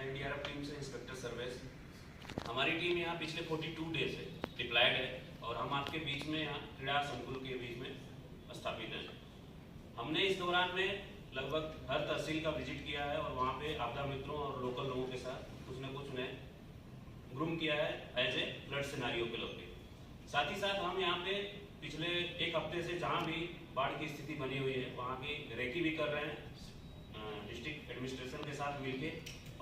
NDRF team से inspector सर्वेस। हमारी टीम यहाँ पिछले 42 डेज़ से डिप्लाइड है और हम आपके बीच में यहाँ क्रीड़ा संकुल के बीच में स्थापित हैं। हमने इस दौरान में लगभग हर तहसील का विज़िट किया है और वहाँ पे आपदा मित्रों और लोकल लोगों के साथ कुछ न कुछ उन्हें ग्रूम किया है एज ए फ्लड सिनारियो के लोग साथ ही साथ हम यहाँ पे पिछले एक हफ़्ते से जहाँ भी बाढ़ की स्थिति बनी हुई है, वहाँ की रेकी भी कर रहे हैं डिस्ट्रिक्ट एडमिनिस्ट्रेशन के साथ मिलके।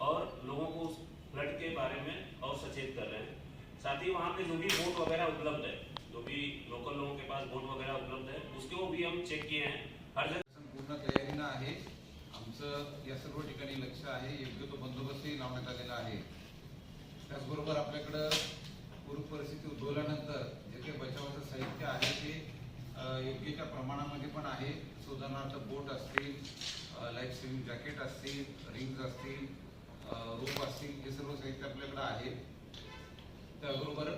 और लोगों को उस फ्लड के बारे में और सचेत कर रहे हैं। साथ ही वहाँ पे जो भी बोट वगैरह उपलब्ध है, जो भी लोकल लोगों के पास बोट वगैरह उपलब्ध है, उसको भी हम चेक किए हैं। हर जगह शासन पूर्ण तयारीनं आहे. आमचं या सर्व ठिकाणी लक्ष आहे. योग्य तो बंदोबस्तही लावण्यात आलेला आपल्याकडं पूर परिस्थिती उद्भवल्यानंतर जे काही बचावाचं साहित्य आहे ते योग्य प्रमाणामध्ये पण आहे. उदाहरणार्थ बोट असतील लाईफ सेव्हिंग जॅकेट असतील रिंग्ज असतील रूप असतील हे सर्व साहित्य आपल्याकडे आहे त्याबरोबर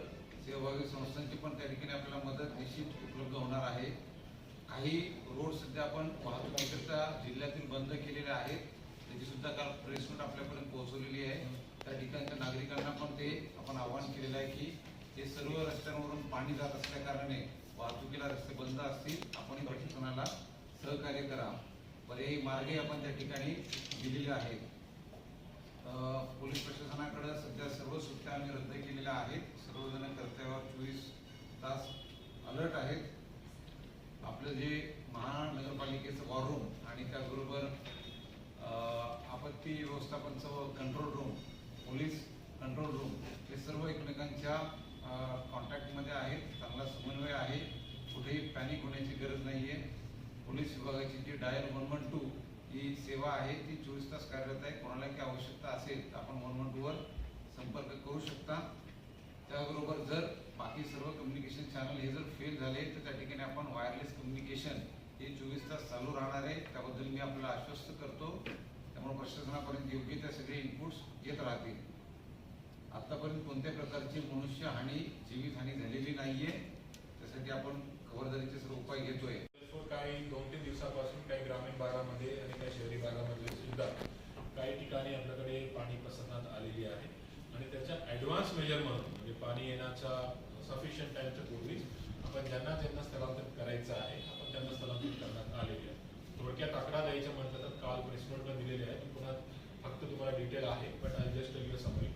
सहभागी संस्थांची पण त्या ठिकाणी आपल्याला मदत निश्चित उपलब्ध होणार आहे. काही रोड सध्या आपण वाहतुकीकरता जिल्ह्यातील बंद केलेले आहेत. त्याची सुद्धा काल प्रेसमेंट आपल्यापर्यंत पोहोचवलेली आहे. त्या ठिकाणच्या नागरिकांना पण ते आपण आवाहन केलेलं आहे की ते सर्व रस्त्यांवरून पाणी जात असल्या कारणाने वाहतुकीला रस्ते बंद असतील. आपण प्रशासनाला सहकार्य करा. पर्यायी मार्गही आपण त्या ठिकाणी दिलेले आहेत. पोलीस प्रशासनाकडे सध्या सर्व सुट्ट्या आम्ही रद्द केलेल्या आहेत. सर्वजण कर्तव्यावर चोवीस तास अलर्ट आहेत. आपलं जे महानगरपालिकेचं वॉर रूम आणि त्याचबरोबर आपत्ती व्यवस्थापनचं control room police control room हे सर्व एकमेकांच्या कॉन्टॅक्टमध्ये आहेत. चांगला समन्वय आहे. कुठेही पॅनिक होण्याची गरज नाही आहे पोलीस विभागाची जी डायल वन वन टू ही सेवा आहे तास कार्यरत आहे कोणाला काही आवश्यकता असेल तर आपण वन वन टूवर संपर्क करू शकता. त्याबरोबर जर बाकी सर्व कम्युनिकेशन चॅनल हे जर फेल झाले तर त्या ठिकाणी आपण वायरलेस कम्युनिकेशन हे चोवीस तास चालू राहणार आहे. त्याबद्दल मी आपल्याला आश्वस्त करतो. त्यामुळे प्रशासनापर्यंत योग्य त्या सगळे इनपुट्स येत राहतील. आतापर्यंत कोणत्या प्रकारची मनुष्य हानी जीवित हानी झालेली नाहीये त्यासाठी आपण खबरदारीचे सर्व उपाय घेतोय. काही दोन तीन दिवसापासून काही ग्रामीण भागामध्ये सुद्धा काही ठिकाणी आपल्याकडे पाणी पसरण्यात आलेली आहे. आणि त्याच्या ॲडव्हान्स मेजर म्हणून म्हणजे पाणी येण्याच्या सफिशियंट टाईमच्या पूर्वीच आपण ज्यांना त्यांना स्थलांतरित करायचं आहे आपण त्यांना स्थलांतरित करण्यात आलेले आहे. थोडक्यात आकडा द्यायचं म्हटलं तर काल प्रेस दिलेले आहे. पुन्हा फक्त तुम्हाला डिटेल आहे but I just you summary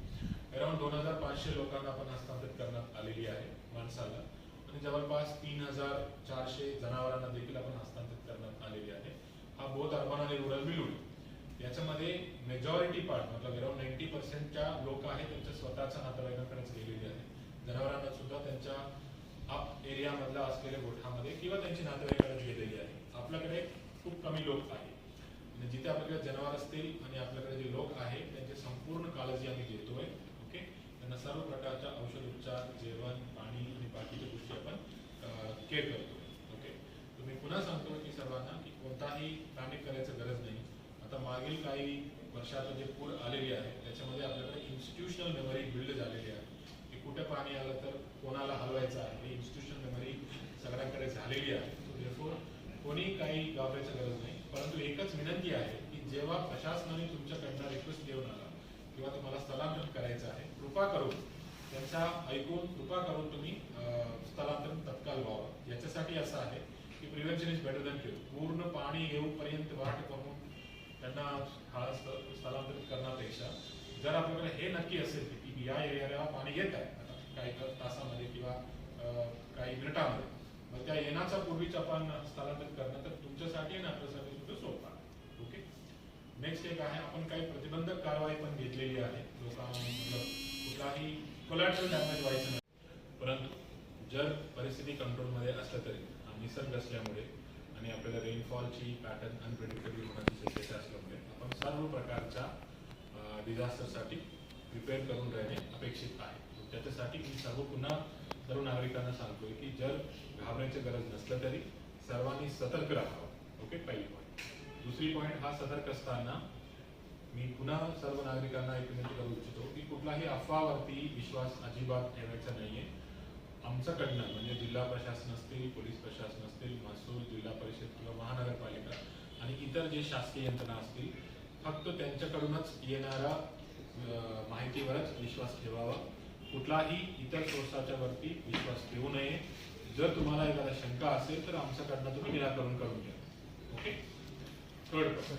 around दोन हजार पाचशे लोकांना आपण हस्तांतरित करण्यात आलेली आहे माणसाला. आणि जवळपास तीन हजार चारशे जनावरांना देखील आपण हस्तांतरित करण्यात आलेली आहे. हा बहुत अर्बन आणि रुरल याच्यामध्ये मेजॉरिटी पार्ट मतलब अराउंड नाईन्टी पर्सेंटच्या लोक आहेत त्यांच्या स्वतःच्या नातेवाईकांकडेच गेलेली आहे. जनावरांना सुद्धा त्यांच्या आप एरियामधला असलेल्या गोठ्यामध्ये किंवा त्यांची नातेवाईकांकडे गेलेली आहे. आपल्याकडे खूप कमी लोक आहेत. आणि जिथे आपल्याकडे जनावर असतील आणि आपल्याकडे जे लोक आहेत त्यांची संपूर्ण काळजी आम्ही घेतोय ओके त्यांना सर्व प्रकारच्या औषध उपचार जेवण पाणी आणि बाकीच्या गोष्टी आपण केअर करतो ओके तुम्ही पुन्हा सांगतो की सर्वांना की कोणताही पॅनिक करायचं गरज नाही. आता मागील काही वर्षात जे पूर आलेली आहे त्याच्यामध्ये आपल्याकडे इन्स्टिट्यूशनल मेमरी बिल्ड झालेली आहे. की कुठे पाणी आलं तर कोणाला हलवायचं आहे? ही इन्स्टिट्यूशनल मेमरी सगळ्यांकडे झालेली आहे. सो कोणीही कोणी काही घाबरायचं गरज नाही. परंतु एकच विनंती आहे की जेव्हा प्रशासनाने तुमच्याकडनं रिक्वेस्ट देऊन आला किंवा तुम्हाला स्थलांतरण करायचं आहे कृपा करून त्यांचा ऐकून कृपा करून तुम्ही स्थलांतरण तत्काल व्हावं. याच्यासाठी असं आहे की prevention is better than cure पूर्ण पाणी येऊपर्यंत वाट करून त्यांना हा स्थलांतरित करण्यापेक्षा जर आपल्याकडे हे नक्की असेल की या एरियाला पाणी येत आहे काही तासामध्ये किंवा काही मिनिटामध्ये मग त्या येण्याच्या पूर्वीच आपण स्थलांतरित करणं तर तुमच्यासाठी आणि आपल्यासाठी सुद्धा सोपं आहे. ओके नेक्स्ट एक आहे आपण काही प्रतिबंधक कारवाई पण घेतलेली आहे. लोकांना कुठलाही कोलॅटरल डॅमेज व्हायचं नाही. परंतु जर परिस्थिती कंट्रोलमध्ये असलं तरी हा निसर्ग असल्यामुळे आपल्याला रेनफॉलची पॅटर्न अनप्रेडिक्टेबल होण्याची शक्यता असल्यामुळे. आपण सर्व प्रकारच्या डिझास्टरसाठी प्रिपेअर करून राहणे अपेक्षित आहे. त्याच्यासाठी मी सर्व पुन्हा सर्व नागरिकांना सांगतोय की जर घाबरायची गरज नसलं तरी सर्वांनी सतर्क राहावं. ओके पहिली पॉईंट दुसरी पॉईंट हा सतर्क असताना मी पुन्हा सर्व नागरिकांना एक विनंती करू इच्छितो की कुठलाही अफवावरती विश्वास अजिबात ठेवायचा नाहीये. आमच्याकडनं म्हणजे जिल्हा प्रशासन असतील पोलीस प्रशासन असतील महसूल महानगरपालिका आणि इतर जे शासकीय यंत्रणा असतील फक्त त्यांच्याकडूनच येणारा माहितीवरच विश्वास ठेवावा. कुठलाही इतर सोर्साच्या वरती विश्वास ठेवू नये. जर तुम्हाला एखादा शंका असेल तर आमच्याकडनं तुम्ही निराकरण करून घ्या. ओके? थर्ड आता